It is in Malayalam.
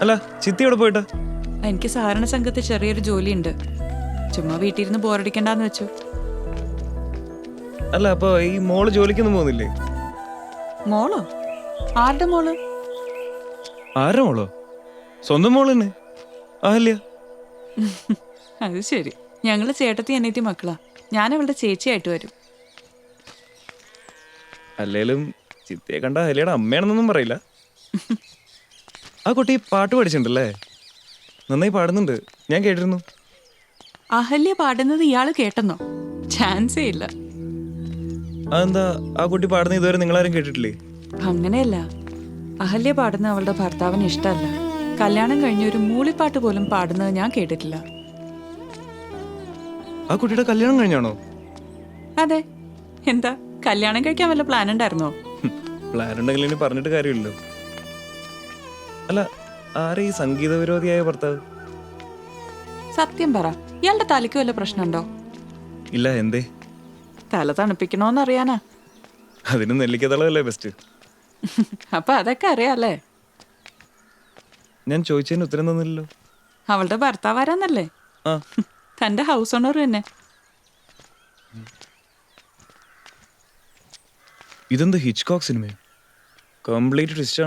അല്ല ചിത്തി എവിടെ പോയിട്ട്? എനിക്ക് സഹകരണ സംഘത്തിൽ ചെറിയൊരു ജോലിയുണ്ട്. ചുമ്മാ വീട്ടിലിരുന്ന് ബോറടിക്കണ്ടെന്ന് വെച്ചു. അല്ല അപ്പൊ ഈ മോൾ ജോലിക്കൊന്നും പോകുന്നില്ലേ? മോളോ? ആരുടെ മോൾ? ആരുടെ മോളോ? സ്വന്തം മോൾ തന്നെ ആഹല്യ അത് ശരി. ഞങ്ങൾ ചേട്ടത്തി അനിയത്തി മക്കളാ. ഞാൻ അവളുടെ ചേച്ചിയായിട്ട് വരും. അല്ലേലും ചിത്തിയെ കണ്ട അഹല്യയുടെ അമ്മയാണെന്നൊന്നും പറയില്ല. ആ കുട്ടി പാട്ട് പഠിച്ചിട്ടുണ്ടല്ലേ? നന്നായി പാടുന്നുണ്ട്. ഞാൻ കേട്ടിരുന്നു. അഹല്യ പാടുന്നത് ഇയാൾ കേട്ടെന്നോ? ചാൻസേ ഇല്ല. അതെന്താ ആ കുട്ടി പാടുന്ന ഇതുവരെ നിങ്ങളാരും കേട്ടിട്ടില്ലേ? അങ്ങനെയല്ല. അഹല്യ പാടുന്ന അവളുടെ ഭർത്താവിന് ഇഷ്ടമല്ല. കല്യാണം കഴിഞ്ഞ ഒരു മൂളിപ്പാട്ട് പോലും പാടുന്നത് ഞാൻ കേട്ടിട്ടില്ല. ആ കുട്ടിയുടെ കല്യാണം കഴിഞ്ഞാണോ? അതെ. എന്താ? കല്യാണം കഴിക്കാൻ വല്ല പ്ലാൻ ഉണ്ടായിരുന്നോ? പ്ലാൻ ഉണ്ടെങ്കിൽ ഇനി പറഞ്ഞിട്ട് കാര്യമില്ലല്ലോ. അല്ല ആരെ ഈ സംഗീത വിരോധിയായ ഭർത്താവ്? സത്യം പറ. ഇയാളുടെ തലയ്ക്ക് വല്ല പ്രശ്നമുണ്ടോ? ഇല്ല എന്തേ? തല തണുപ്പിക്കണോന്നറിയാനാ. അതിന് നെല്ലിക്കതളല്ലേ ബെസ്റ്റ് അപ്പൊ അതൊക്കെ അറിയാല്ലേ? ഞാൻ ചോദിച്ചതിന് ഉത്തരം തന്നില്ലല്ലോ. അവളുടെ ഭർത്താവ് ആരാന്നല്ലേ ആ. തന്റെ ഹൗസ് ഓണർ തന്നെ. ഇതെന്ത് ഹിച്ച്കോക്ക് സിനിമയോ? Complete twist